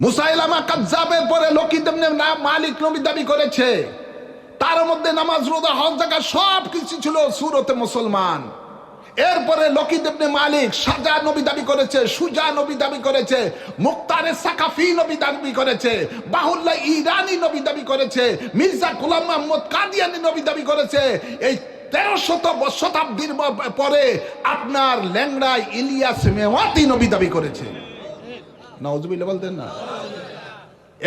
মুসাইলামা কাজ্জাবের পরে লকিত ইবনে না মালিক নবী দাবি করেছে। তার মধ্যে নামাজ, রোজা, হজ জায়গা সব কিছু ছিল সুরতে মুসলমান। এরপরে লকিত ইবনে মালিক সাজা নবী দাবি করেছে, সুজা নবী দাবি করেছে, মুক্তারে সাকাফি নবী দাবি করেছে বাহুল্লাহ ইরানি নবী দাবি করেছে, মির্জা গোলাম মোহাম্মদ কাদিয়ানি নবী দাবি করেছে। এই তেরো শত শতাব্দীর পরে আপনার ল্যাংড়ায় ইলিয়াস মেওয়াতি নবী দাবি করেছে। বলতেন না।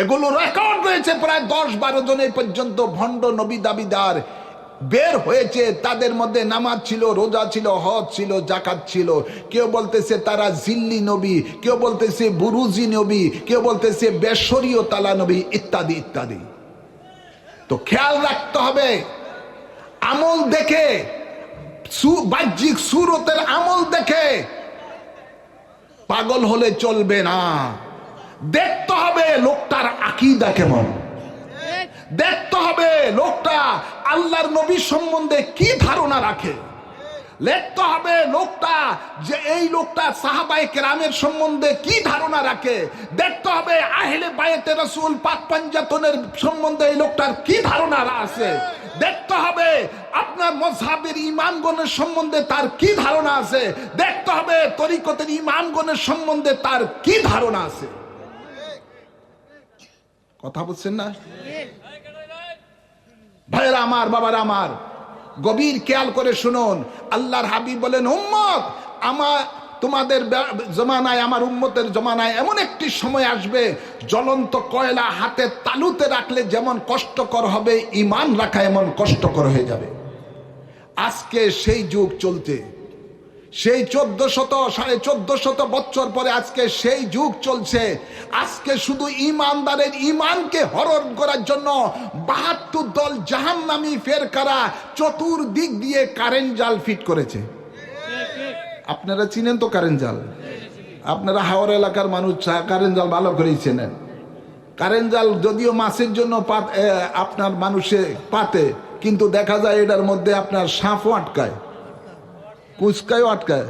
এগুলো রেকর্ড রয়েছে প্রায় দশ বারো জন এই পর্যন্ত ভণ্ড নবী দাবিদার। বের হয়েছে, তাদের মধ্যে নামাজ ছিল, রোজা ছিল, হজ ছিল জাকাত ছিল। কেউ বলতেছে তারা জিল্লি নবী, কেউ বলতেছে বুরুজি নবী, কেউ বলতেছে বেসরীয় তালা নবী, ইত্যাদি ইত্যাদি। তো খেয়াল রাখতে হবে, আমল দেখে বাহ্যিক সুরতের আমল দেখে পাগল হলে চলবে না। দেখতে হবে লোকটার আকিদা কেমন। দেখতে হবে লোকটা আল্লাহর নবী সম্বন্ধে কি ধারণা রাখে। দেখতে হবে লোকটা যে এই লোকটা সাহাবায়ে কেরামের সম্বন্ধে কি ধারণা রাখে। দেখতে হবে আহলে বায়েতে রসুল পাক পাঞ্জাতনের সম্বন্ধে এই লোকটার কি ধারণা আছে। দেখতে হবে আপনার মজহাবের ইমামগণের সম্বন্ধে তার কি ধারণা আছে। দেখতে হবে তরিকতের ইমামগণের সম্বন্ধে তার কি ধারণা আছে। কথা বলছেন না? ভাইয়েরা আমার, বাবার আমার, গভীর খেয়াল করে শুনুন। আল্লাহর হাবিব বলেন, উম্মত, আমার তোমাদের জমানায়, আমার উম্মতের জমানায় এমন একটি সময় আসবে, জ্বলন্ত কয়লা হাতে তালুতে রাখলে যেমন কষ্টকর হবে ইমান রাখা এমন কষ্টকর হয়ে যাবে। আজকে সেই যুগ চলতে সেই চোদ্দ শত সাড়ে চোদ্দ শত বছর পরে আজকে সেই যুগ চলছে। আজকে শুধু ইমানদারের ইমানকে হরণ করার জন্য বাহাত্তর দল জাহান্নামী ফেরকারা চতুর্দিক দিয়ে কারেন্ট জাল ফিট করেছে। আপনারা চিনেন তো কারেন্ট জাল? আপনারা হাওড় এলাকার মানুষ কারেন্ট জাল ভালো করেই চেনেন। কারেন্ট জাল যদিও মাছের জন্য পাত আপনার মানুষে পাতে, কিন্তু দেখা যায় এটার মধ্যে আপনার সাঁপও আটকায়। কুচকায়ও আটকায়,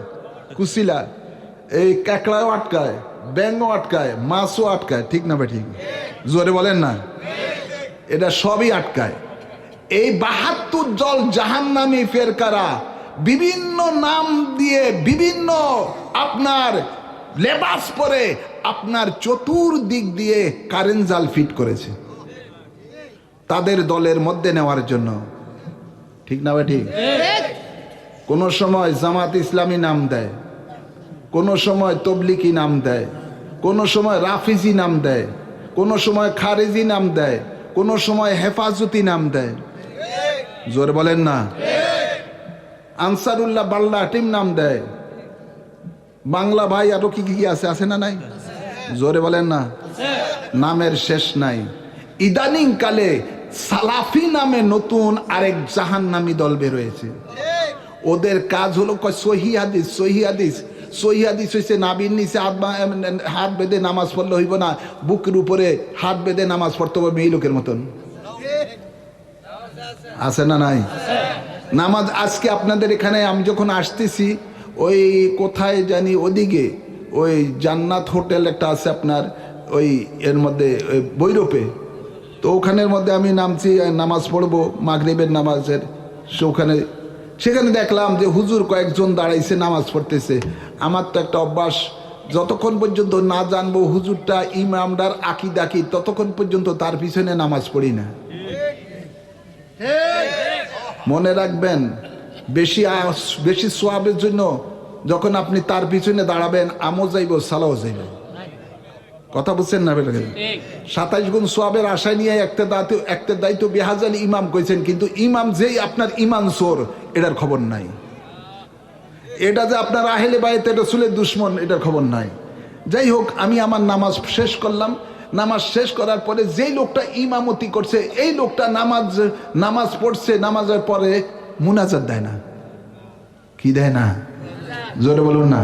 কুচিলা। এই কাঁকড়াও আটকায়, ব্যাঙও আটকায়, মাছও আটকায়। ঠিক না ভাই, ঠিক? জোরে বলেন না। এটা সবই আটকায়। এই বাহাত্তর জল জাহান্নামী ফেরকারা বিভিন্ন নাম দিয়ে বিভিন্ন আপনার লেবাস পরে আপনার চতুর্দিক দিয়ে কারেন্ট জাল ফিট করেছে। তাদের দলের মধ্যে নেওয়ার জন্য। ঠিক না ভাই ঠিক? কোনো সময় জামাত ইসলামী নাম দেয় কোনো সময় তবলিকি নাম দেয় কোনো সময় রাফিজি নাম দেয় কোনো সময় খারেজি নাম দেয় কোনো সময় হেফাজতি নাম দেয়। জোরে বলেন না। আনসারুল্লাহ বাল্লা টিম নাম দেয়। বাংলা ভাই আরও কি কি আছে আছে না নাই? জোরে বলেন না। নামের শেষ নাই। ইদানিং কালে সালাফি নামে নতুন আরেক জাহান্নামী দল বেরোয়েছে ওদের কাজ হলো সহি হাদিস সহি হাদিস। সহি হাদিস হয়েছে নাবির নিচে হাত হাত বেঁধে নামাজ পড়লে হইব না। বুকের উপরে হাত বেঁধে নামাজ পড়তে হবে মেয়ে লোকের মতন। আছে না নাই? নামাজ আজকে আপনাদের এখানে আমি যখন আসতেছি, ওই কোথায় জানি ওদিকে, ওই জান্নাত হোটেল একটা আছে আপনার, ওই এর মধ্যে, ওই বৈরপে। তো ওখানের মধ্যে আমি নামছি, নামাজ পড়ব, মাগরিবের নামাজের সে ওখানে সেখানে দেখলাম যে হুজুর কয়েকজন দাঁড়াইছে নামাজ পড়তেছে। আমার তো একটা অভ্যাস, যতক্ষণ পর্যন্ত না জানব হুজুরটা ইমামদার আকি ডাকি ততক্ষণ পর্যন্ত তার পিছনে নামাজ পড়ি না। মনে রাখবেন বেশি বেশি সোয়াবের জন্য যখন আপনি তার পিছনে দাঁড়াবেন আমও যাইব সালাও যাইব। কথা বুঝছেন না বেটা? সাতাইশ গুণ সোয়াবের আশায় নিয়ে একটা দায়িত্ব একটা দায়িত্ব বেহাজাল ইমাম কইছেন কিন্তু ইমাম যেই আপনার ইমান সোর এটার খবর নাই। এটা যে আপনার আহেলে বাড়িতে এটা চুলের দুশ্মন এটার খবর নাই। যাই হোক আমি আমার নামাজ শেষ করলাম। নামাজ শেষ করার পরে যেই লোকটা ইমামতি করছে, এই লোকটা নামাজ নামাজ পড়ছে, নামাজের পরে মুনাজাত দেয় না। কি দেয় না? জোরে বলুন না।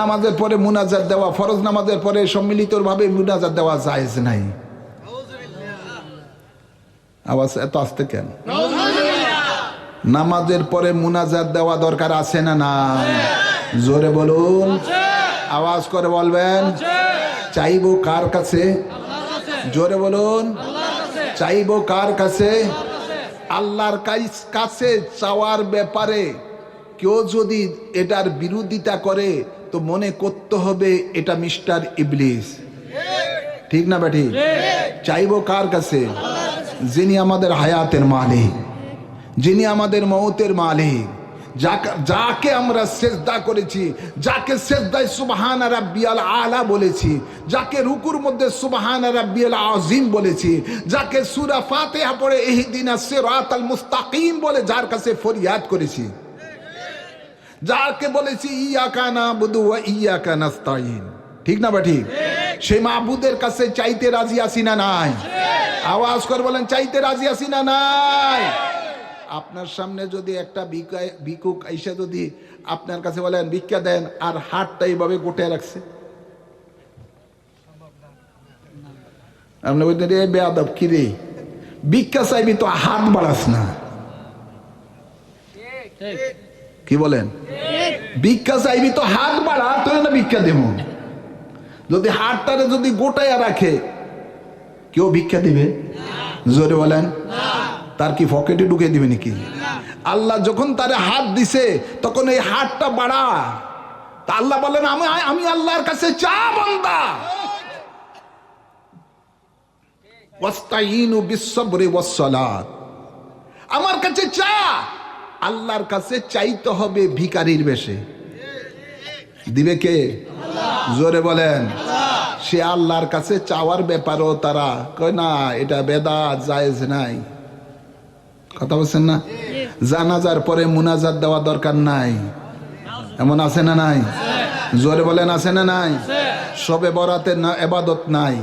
নামাজের পরে মুনাজাত দেওয়া, ফরজ নামাজের পরে সম্মিলিতভাবে মুনাজাত দেওয়া জায়েজ নাই। আওয়াজ এত আসতে কেন? নামাজের পরে মুনাজাত দেওয়া দরকার আছে না না জোরে বলুন। আওয়াজ করে বলবেন। চাইব কার কাছে? জোরে বলুন। চাইব কার কাছে? আল্লাহর কাছে চাওয়ার ব্যাপারে। কেউ যদি এটার বিরোধিতা করে, তো মনে করতে হবে এটা মিস্টার ইবলিস। ঠিক না বেটি চাইব কার কাছে? যিনি আমাদের হায়াতের মালিক। যিনি আমাদের মৌতের মালিক। যাকে আমরা সেজদা করেছি, যাকে সেজদায় সুবহান রাব্বিয়াল আলা বলেছি, যাকে রুকুর মধ্যে সুবহান রাব্বিয়াল আজিম বলেছি, যাকে সূরা ফাতিহা পড়ে ইহদিনা সিরাতাল মুস্তাকিম বলে যার কাছে ফরিয়াদ করেছি। যাকে বলেছি, ইয়াকা নাবুদু ওয়া ইয়াকা নাস্তাইন ঠিক না বা ঠিক? সেই মাহবুদের কাছে চাইতে রাজি আসি না নাই? আওয়াজ করে বলেন, চাইতে রাজি আছি না নাই? আপনার সামনে যদি একটা ভিক্ষুক আইসা যদি আপনার কাছে বলেন, ভিক্ষা দেন, আর হাতটা এইভাবে গোটে রাখছে। তো হাত বাড়াস না। কি বলেন? ভিক্ষা তো হাত ভিক্ষা দেব? যদি হাতটারে যদি গোটাইয়া রাখে, কেউ ভিক্ষা দিবে? জোরে বলেন। তার কি পকেটে ঢুকে দিবে নাকি? আল্লাহ যখন তারে হাত দিছে, তখন এই হাতটা বাড়া। তা আল্লাহ বলেন, আমি আমি আল্লাহর কাছে চা বন্দা। আমার কাছে চা। আল্লাহর কাছে চাইতে হবে ভিকারির বেশে। দিবে কে? জোরে বলেন। সে আল্লাহর কাছে চাওয়ার ব্যাপারও তারা কয়, না, এটা বেদা জায়েজ নাই। কথা বলছেন না? জানাজার পরে মুনাজাত দেওয়া দরকার নাই। এমন আছে না নাই? জোরে বলেন, আছে না নাই? সবে বরাতে না, এবাদত নাই।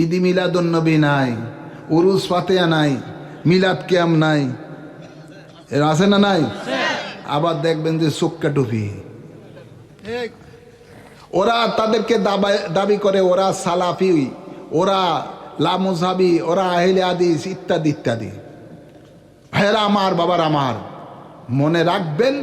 ঈদি মিলাদুন নবী নাই। উরুস ফাতেয়া নাই। মিলাদ কিয়াম নাই। এর আছে না নাই? আবার দেখবেন যে সুক্কা টুপি ওরা তাদেরকে দাবি করে, ওরা সালাফি, ওরা লামুজাবি ওরা আহলে আদিস ইত্যাদি ইত্যাদি। ভাইরা আমার বাবার আমার মনে রাখবেন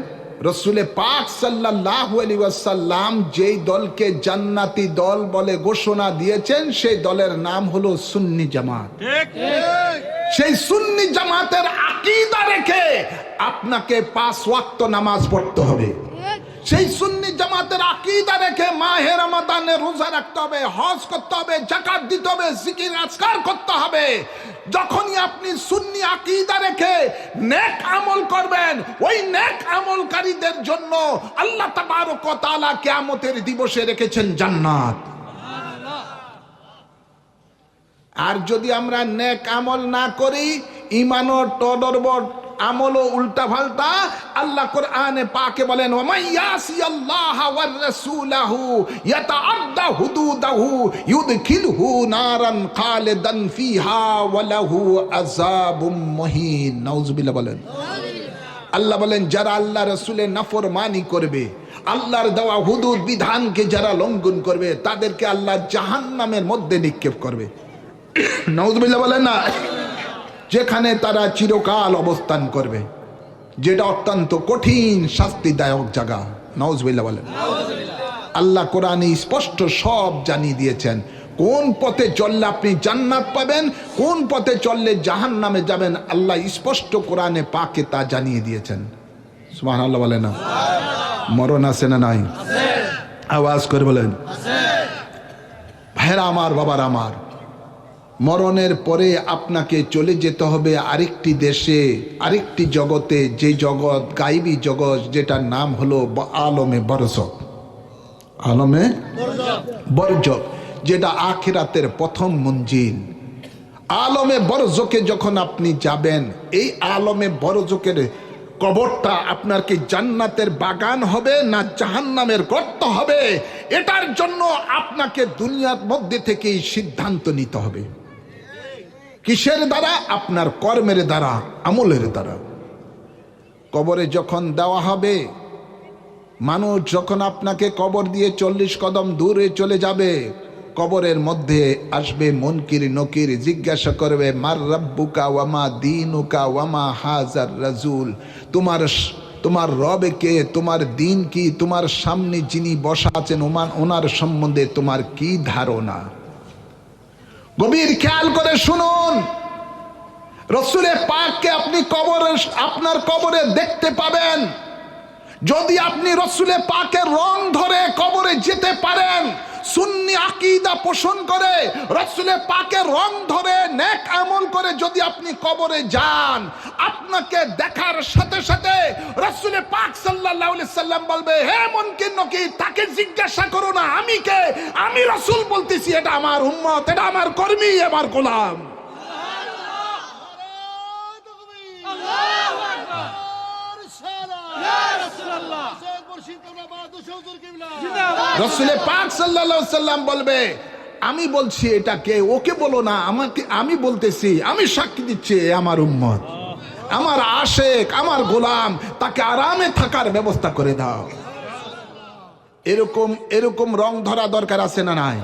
রসুলে পাক সাল্লাহ আলী ওয়াসাল্লাম যেই দলকে জান্নাতি দল বলে ঘোষণা দিয়েছেন সেই দলের নাম হলো সুন্নি জামাত। সেই সুন্নি জামাতের আকিদা রেখে আপনাকে পাঁচ ওয়াক্ত নামাজ পড়তে হবে। সেই সুন্নি জামাতের আকিদা রেখে মাহে রমাদানে রোজা রাখতে হবে, হজ করতে হবে, জাকাত দিতে হবে, জিকির, আজকার করতে হবে। যখনই আপনি সুন্নি আকিদা রেখে নেক আমল করবেন, ওই নেক আমলকারীদের জন্য আল্লাহ তাবারক তাআলা কিয়ামতের দিবসে রেখেছেন জান্নাত। আর যদি আমরা নেক আমল না করি ইমানও টডরবট আমলও উল্টা ফাল্টা আল্লাহ কোরআনে পাকে বলেন ওমাইয়াসি আল্লাহ ওয়ার রাসূলাহু ইয়াতাআদ্দা হুদুদাহু ইউদখিলহু নারান খালিদান ফিহা ওয়া লাহু আযাবুম মুহিন। নাউজুবিল্লাহ বলেন। আল্লাহ বলেন, যারা আল্লাহ রসুলের নাফরমানি করবে, আল্লাহর দেওয়া হুদুদ বিধানকে যারা লঙ্ঘন করবে, তাদেরকে আল্লাহ জাহান্নামের মধ্যে নিক্ষেপ করবে। নওয়াজবিল্লাহ বলেন না। যেখানে তারা চিরকাল অবস্থান করবে, যেটা অত্যন্ত কঠিন, শাস্তিদায়ক জায়গা। নওয়াজবিল্লাহ বলেন। আল্লাহ কোরআনে স্পষ্ট সব জানিয়ে দিয়েছেন। কোন পথে চললে আপনি জান্নাত পাবেন, কোন পথে চললে জাহান নামে যাবেন, আল্লাহ স্পষ্ট কোরআনে পাকে তা জানিয়ে দিয়েছেন। সুমান আল্লাহ বলে না। মরণ আছে না নাই? আওয়াজ করে বলেন। ভাইরা আমার, বাবার আমার মরণের পরে আপনাকে চলে যেতে হবে আরেকটি দেশে, আরেকটি জগতে, যে জগৎ গাইবী জগৎ, যেটার নাম হলো আলমে বরজক আলমে বরজক যেটা আখিরাতের প্রথম মঞ্জিল। আলমে বরজকে যখন আপনি যাবেন, এই আলমে বরজকের কবরটা আপনার কি জান্নাতের বাগান হবে না জাহান্নামের গর্ত হবে? এটার জন্য আপনাকে দুনিয়ার মধ্যে থেকেই সিদ্ধান্ত নিতে হবে। কিসের দ্বারা? আপনার কর্মের দ্বারা, আমলের দ্বারা। কবরে যখন দেওয়া হবে, মানুষ যখন আপনাকে কবর দিয়ে চল্লিশ কদম দূরে চলে যাবে, কবরের মধ্যে আসবে মনকির নকির, জিজ্ঞাসা করবে, মার রব্বুকা ওয়ামা দিনুকা ওয়ামা হাজার রাজুল? তোমার তোমার রবে কে, তোমার দিন কি? তোমার সামনে যিনি বসা আছেন ওমান ওনার সম্বন্ধে তোমার কি ধারণা? গভীর খেয়াল করে শুনুন। রসুলে পাককে আপনি কবরে, আপনার কবরে দেখতে পাবেন। যদি আপনি রসুলে পাকের রং ধরে কবরে যেতে পারেন সুন্নি আকিদা পোষণ করে রসুলে পাকের রং ধরে নেক আমল করে যদি আপনি কবরে যান আপনাকে দেখার সাথে সাথে রসুলে পাক সাল্লাল্লাহু আলাইহি সাল্লাম বলবে হে মনকিন নকি তাকে জিজ্ঞাসা করো না আমি কে? আমি রসুল বলতেছি এটা আমার উম্মত এটা আমার কর্মী আমার গোলাম। রসুলে পাক সাল্লাম বলবে আমি বলছি এটাকে ওকে বলো না আমাকে আমি বলতেছি আমি সাক্ষী দিচ্ছি আমার উম্মত। আমার আশেক আমার গোলাম তাকে আরামে থাকার ব্যবস্থা করে দাও। এরকম এরকম রং ধরা দরকার আছে না নাই?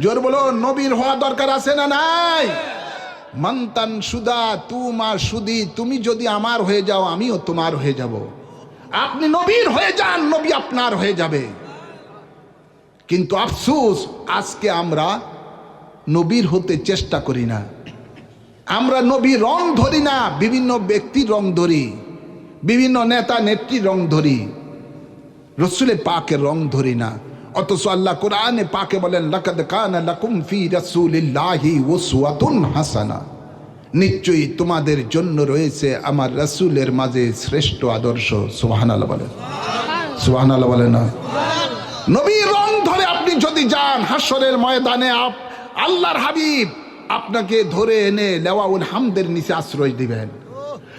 জোর বলো নবীর হওয়া দরকার আছে না নাই? মন্তান সুদা তুমা সুদি তুমি যদি আমার হয়ে যাও আমিও তোমার হয়ে যাব। আপনি নবীর হয়ে যান, নবী আপনার হয়ে যাবে। কিন্তু আফসুস, আজকে আমরা নবীর হতে চেষ্টা করি না। আমরা নবী রং ধরি না, বিভিন্ন ব্যক্তির রং ধরি, বিভিন্ন নেতা, নেত্রীর রং ধরি, রসুলে পাকের রং ধরি না। অথচ আল্লাহ কোরআনে পাকে বলেন, লাকাদ কানা লাকুম ফি রাসূলিল্লাহি উসওয়াতুন হাসানা। নিশ্চয়ই তোমাদের জন্য রয়েছে আমার রাসূলের মাঝে শ্রেষ্ঠ আদর্শ। সুবহানাল্লাহ বলেন। সুবহানাল্লাহ বলেন না। নবীর রং ধরে আপনি যদি যান হাসরের ময়দানে আপ- আল্লাহর হাবিব আপনাকে ধরে এনে লেওয়াউল হামদের নিচে আশ্রয় দিবেন।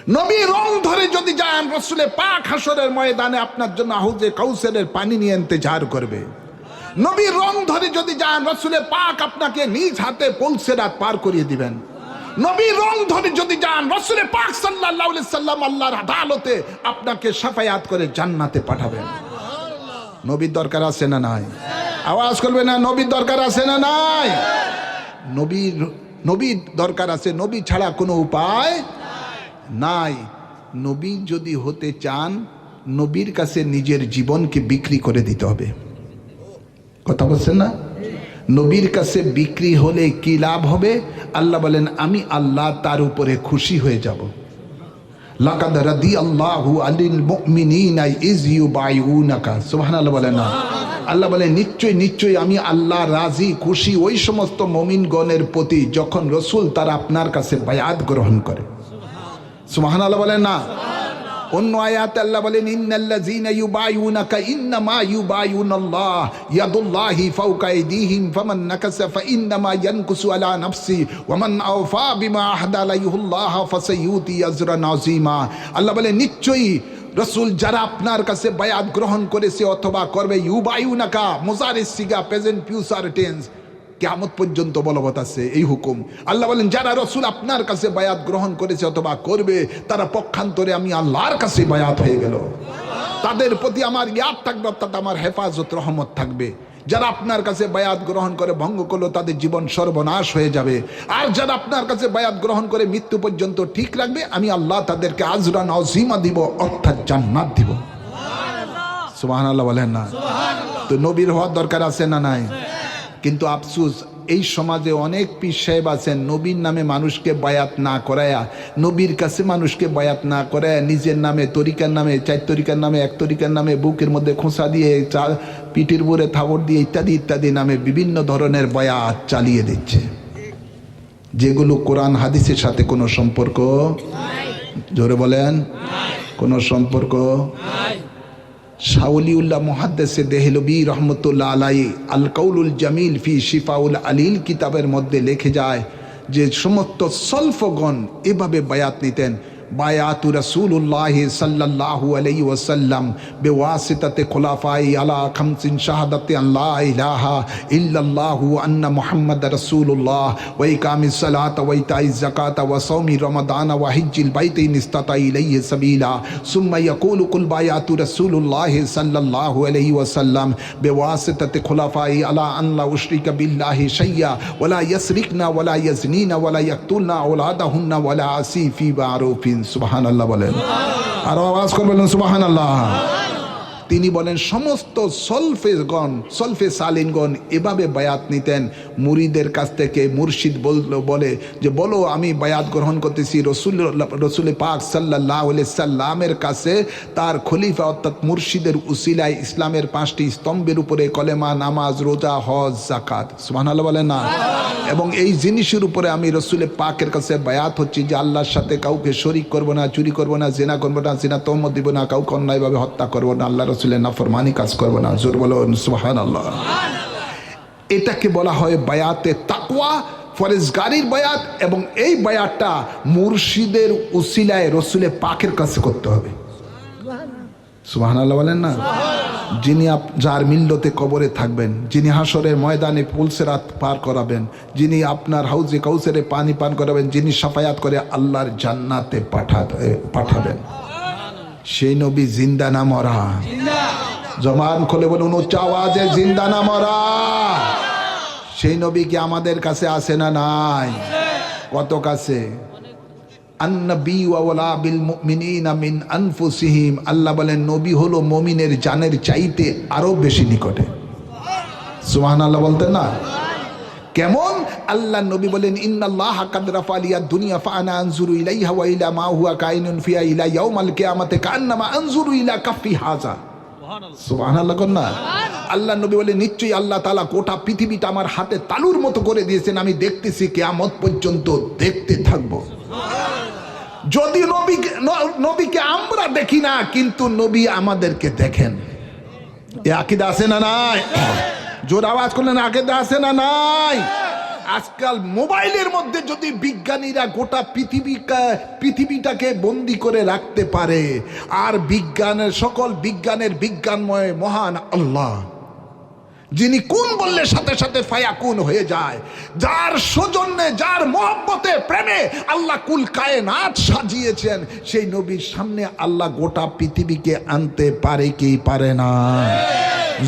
নবী রং ধরে যদি যান রসুলে পাক হাসরের ময়দানে আপনার জন্য আহুজে কৌশলের পানি নিয়ে ইন্তজার করবে। নবী রং ধরে যদি যান রসুলে পাক আপনাকে নিজ হাতে পৌঁছে রাত পার করিয়ে দিবেন। নবী রং ধরে যদি যান রসুলে পাক আলাইহি সাল্লাম আল্লাহর আদালতে আপনাকে সাফায়াত করে জান্নাতে পাঠাবেন। নবীর দরকার আছে না নাই? আওয়াজ করবে না নবীর দরকার আছে না নাই? নবীর নবীর দরকার আছে নবী ছাড়া কোনো উপায় নাই। নবী যদি হতে চান নবীর কাছে নিজের জীবনকে বিক্রি করে দিতে হবে। কথা বলছেন না? নবীর কাছে বিক্রি হলে কি লাভ হবে? আল্লাহ বলেন, আমি আল্লাহ তার উপরে খুশি হয়ে যাব। লাকাদ রাদি আল্লাহু আলিল মুমিনিনা ইজ ইউবাইউনাকা। সুবহানাল্লাহ বলেন না। আল্লাহ বলে, নিশ্চয় নিশ্চয়ই আমি আল্লাহ রাজি, খুশি ওই সমস্ত মমিনগণের প্রতি যখন রসুল তারা আপনার কাছে বায়াত গ্রহণ করে। সুবহানাল্লাহ বলেন না। অন্য আয়াত আল্লাহ বলেন, ইন্নাল্লাযীনা ইউবাইউনাকা ইন্নামা ইউবাইউনাল্লাহ ইয়াদুল্লাহি ফাওকা আইদিহিম ফামান নাকাসা ফাইন্নামা ইয়ানকুসু আলা নাফসি ওয়ামান আওফা বিমা আহদা আলাইহুল্লাহ ফাসাইউতি আজরান আযীমা। আল্লাহ বলেন, নিশ্চয়ই রসুল যারা আপনার কাছে বায়াত গ্রহণ করেছে অথবা করবে ইউবাইউনাকা মুজারিস সিগা, প্রেজেন্ট ফিউচার টেন্স কেমত পর্যন্ত বলবৎ আছে, এই হুকুম। আল্লাহ বলেন, যারা রসুল আপনার কাছে বায়াত গ্রহণ করেছে অথবা করবে, তারা পক্ষান্তরে আমি আল্লাহর কাছে বায়াত হয়ে গেল। তাদের প্রতি আমার ইয়াদ থাকবে, অর্থাৎ আমার হেফাজত, রহমত থাকবে। যারা আপনার কাছে বায়াত গ্রহণ করে ভঙ্গ করল, তাদের জীবন সর্বনাশ হয়ে যাবে। আর যারা আপনার কাছে বায়াত গ্রহণ করে মৃত্যু পর্যন্ত ঠিক রাখবে, আমি আল্লাহ তাদেরকে আজরান অজিমা দিব, অর্থাৎ জান্নাত দিব। সুবাহ আল্লাহ বলেন না। তো নবীর হওয়ার দরকার আছে না নাই? কিন্তু আফসুস এই সমাজে অনেক পীর সাহেব আছেন নবীর নামে মানুষকে বায়াত না করায়া নবীর কাছে মানুষকে বায়াত না করায়া নিজের নামে তরিকার নামে চার তরিকার নামে এক তরিকার নামে বুকের মধ্যে খোঁচা দিয়ে চা পিঠির বুড়ে থাবর দিয়ে ইত্যাদি ইত্যাদি নামে বিভিন্ন ধরনের বয়াত চালিয়ে দিচ্ছে। যেগুলো কোরআন হাদিসের সাথে কোনো সম্পর্ক? জোরে বলেন। কোনো সম্পর্ক? শাউলিউল্লাহ মুহাদ্দেসে দেহলবি রহমতুল্লাহ আলাই আল কৌলুল জামিল ফি শিফাউল আলীল কিতাবের মধ্যে লেখে যায় যে সমস্ত সল্ফগণ এভাবে বায়াত নিতেন। بايات رسول الله صلى الله عليه وسلم بواسطة خلفاء على خمس شهادة أن لا إله إلا الله وأن محمد رسول الله وإقام الصلاة وإيتاء الزكاة وصوم رمضان وحج البيت إن استطاع إليه سبيلا. ثم يقول قل بايات رسول الله صلى الله عليه وسلم بواسطة خلفاء على أن لا أشرك بالله شيئا ولا يسرقنا ولا يزنينا ولا يقتلنا أولادهن ولا عسي في معروف. সুবাহান আল্লাহ বলেন। আরও আওয়াজ করবেন সুবাহান আল্লাহ তিনি বলেন, সমস্ত সলফেগণ সলফে সালিনগণ এভাবে বায়াত নিতেন। মুরিদের কাছ থেকে মুর্শিদ বলল, বলে যে, বলো, আমি বায়াত গ্রহণ করতেছি রসুল রসুল পাক সাল্লাহ সাল্লামের কাছে। তার খলিফা অর্থাৎ মুর্শিদের উসিলায় ইসলামের পাঁচটি স্তম্ভের উপরে কলেমা, নামাজ, রোজা, হজ জাকাত সুবহানাল্লাহ বলে না। এবং এই জিনিসের উপরে আমি রসুল পাকের কাছে বায়াত হচ্ছি যে, আল্লাহর সাথে কাউকে শরিক করব না, চুরি করব না, জেনা করব না, জেনা তহমত দিব না, কাউকে অন্যায়ভাবে হত্যা করব না, আল্লাহ রসুলের নাফরমানি কাজ করব না। জোর বলো সুবাহান আল্লাহ এটাকে বলা হয় বায়াতে তাকওয়া, ফরেজগারির বায়াত এবং এই বায়াতটা মুর্শিদের উসিলায় রসুলে পাকের কাছে করতে হবে। সুবাহান আল্লাহ বলেন না? যিনি আপ- যার মিল্লতে কবরে থাকবেন, যিনি হাসরের ময়দানে পুলসেরাত পার করাবেন, যিনি আপনার হাউজে কাউসেরে পানি পান করাবেন, যিনি সাফায়াত করে আল্লাহর জান্নাতে পাঠাতে পাঠাবেন। সেই নবী জিন্দা না মরা। জমান খোলে বলুন, উচ্চ আওয়াজে, জিন্দা না মরা। সেই নবী কি আমাদের কাছে আসে না নাই? কত কাছে? আল্লাহ বলেন, নবী হলো মমিনের জানের চাইতে আরও বেশি নিকটে। সুবহান আল্লাহ বলতেন না? কেমন? আল্লাহ নবী বলেন ইন্নাল্লাহ কাদ রাফালিয়া দুনিয়া ফানা আনজুরু ইলাইহা ওয়া ইলা মা হুয়া কাইনুন ফিয়া ইলা ইয়াউমাল কিয়ামাতে কান্নামা আনজুরু ইলা কাফি হাজা সুবহানাল্লাহ। কর না। আল্লাহ নবী বলে নিশ্চয়ই আল্লাহ তাআলা গোটা পৃথিবীটা আমার হাতে তালুর মতো করে দিয়েছেন। আমি দেখতেছি কিয়ামত পর্যন্ত দেখতে থাকব। যদি নবীকে ন- নবীকে আমরা দেখি না কিন্তু নবী আমাদেরকে দেখেন। এ আকিদা আছে না নাই? জোর আওয়াজ করলেন আকিদা আছে না, নাই। আজকাল মোবাইলের মধ্যে যদি বিজ্ঞানীরা গোটা পৃথিবীকে পৃথিবীটাকে বন্দি করে রাখতে পারে, আর বিজ্ঞানের, সকল বিজ্ঞানের বিজ্ঞানময় মহান আল্লাহ, যিনি কোন বললে সাথে সাথে ফায়াকুন হয়ে যায়, যার সৌজন্যে, যার মহব্বতে, প্রেমে আল্লাহ কুল কায়নাত সাজিয়েছেন, সেই নবীর সামনে আল্লাহ গোটা পৃথিবীকে আনতে পারে কি পারে না।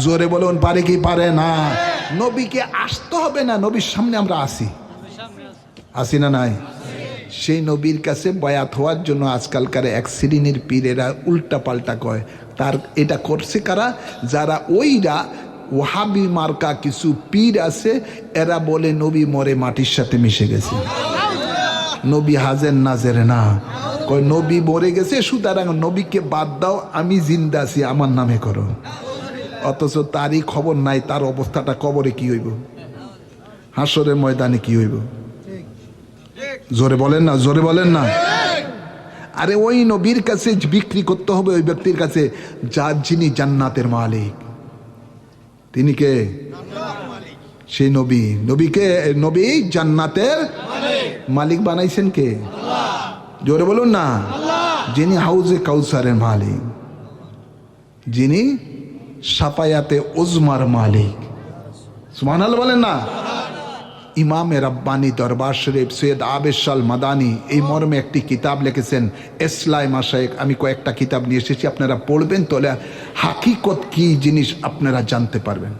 জোরে বলুন, পারে কি পারে না? নবীকে আসতে হবে না, নবীর সামনে আমরা আসি আসি না নাই? সেই নবীর কাছে বয়াত হওয়ার জন্য আজকালকার এক শ্রেণির পীরেরা উল্টা পাল্টা কয়, তার এটা করছে কারা? যারা ওইরা ওহাবি মার্কা কিছু পীর আছে, এরা বলে নবী মরে মাটির সাথে মিশে গেছে। নবী হাজের নাজের না। কয়, নবী মরে গেছে, সুতরাং নবীকে বাদ দাও, আমি জিন্দা আছি, আমার নামে করো। অথচ তারই খবর নাই, তার অবস্থাটা কবরে কি হইব? হাসরের ময়দানে কি হইব? জোরে বলেন না, জোরে বলেন না। আরে ওই নবীর কাছে বিক্রি করতে হবে ওই ব্যক্তির কাছে, যার যিনি জান্নাতের মালিক। তিনি কে? সেই নবী। নবীকে নবী জান্নাতের মালিক বানাইছেন কে? জোরে বলুন না। যিনি হাউজে কাউসারের মালিক। যিনি সাপায়াতে ওজমার মালিক। সুবহানাল্লাহ বলেন না? ইমামে রব্বানি দরবার শরীফ সৈয়দ আবেশাল মাদানি এই মর্মে একটি কিতাব লিখেছেন, এসলাই মাসায়েক আমি কয়েকটা কিতাব নিয়ে এসেছি, আপনারা পড়বেন তাহলে হাকিকত কি জিনিস আপনারা জানতে পারবেন।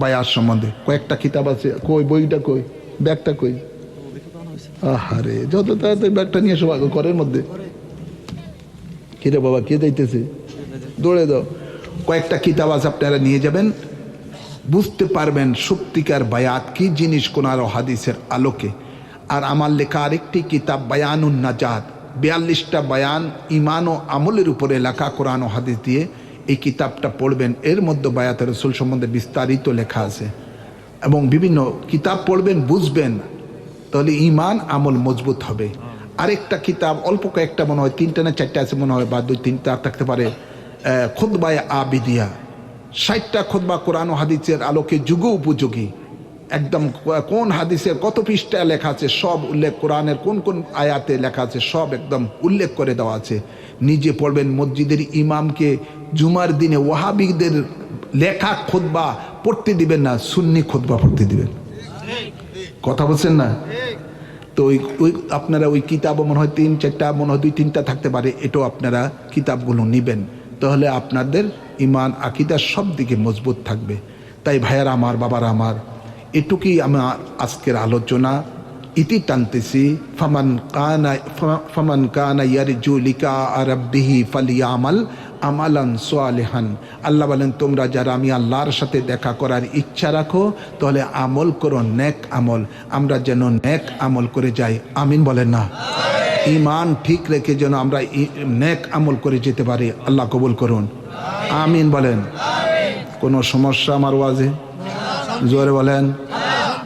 বায়ার সম্বন্ধে কয়েকটা কিতাব আছে, কই বইটা কই, ব্যাগটা কই? আহারে, যত তাড়াতাড়ি ব্যাগটা নিয়ে এসো ঘরের মধ্যে। কিরে বাবা, কে যাইতেছে? দৌড়ে দাও। কয়েকটা কিতাব আছে আপনারা নিয়ে যাবেন। বুঝতে পারবেন সত্যিকার বায়াত কি জিনিস কোন আরও হাদিসের আলোকে। আর আমার লেখা আরেকটি কিতাব, বায়ানুন নাজাত। বিয়াল্লিশটা বায়ান ইমান ও আমলের উপরে লেখা কোরআন ও হাদিস দিয়ে এই কিতাবটা পড়বেন। এর মধ্যে বায়াতের রসুল সম্বন্ধে বিস্তারিত লেখা আছে। এবং বিভিন্ন কিতাব পড়বেন, বুঝবেন। তাহলে ইমান আমল মজবুত হবে। আরেকটা কিতাব, অল্প কয়েকটা মনে হয়, তিনটা না চারটা আছে মনে হয়, বা দুই তিনটা থাকতে পারে। খুদ্বায় আবিদিয়া। ষাটটা খুদ্া কোরআন হাদিসের আলোকে যুগ উপযোগী। একদম কোন হাদিসের কত পৃষ্ঠায় লেখা আছে, সব উল্লেখ কোরআনের কোন কোন আয়াতে লেখা আছে, সব একদম উল্লেখ করে দেওয়া আছে। নিজে পড়বেন মসজিদের ইমামকে, জুমার দিনে ওয়াহাবিদের লেখা খোদবা পড়তে দিবেন না, সুন্নি খোদবা পড়তে দিবেন। কথা বলছেন না? তো ওই ওই আপনারা ওই কিতাব মনে হয় তিন চারটা, মনে হয় দুই তিনটা থাকতে পারে, এটাও আপনারা কিতাবগুলো নেবেন। তাহলে আপনাদের ইমান, আকিদা সব দিকে মজবুত থাকবে। তাই ভাইয়ার আমার, বাবার আমার, এটুকুই আমার আজকের আলোচনা। ইতি টানতেছি, ফামান কানা ফামান কানা ইয়ারজু লিকা রাব্বিহি ফালিয়ামাল আমালান সোয়ালেহান আল্লাহ বলেন, তোমরা যারা আমি আল্লাহর সাথে দেখা করার ইচ্ছা রাখো, তাহলে আমল করো, নেক আমল। আমরা যেন নেক আমল করে যাই। আমিন বলেন না। ইমান ঠিক রেখে যেন আমরা নেক আমল করে যেতে পারি। আল্লাহ কবুল করুন। আমিন বলেন। কোনো সমস্যা আমার ওয়াজে? জোরে বলেন।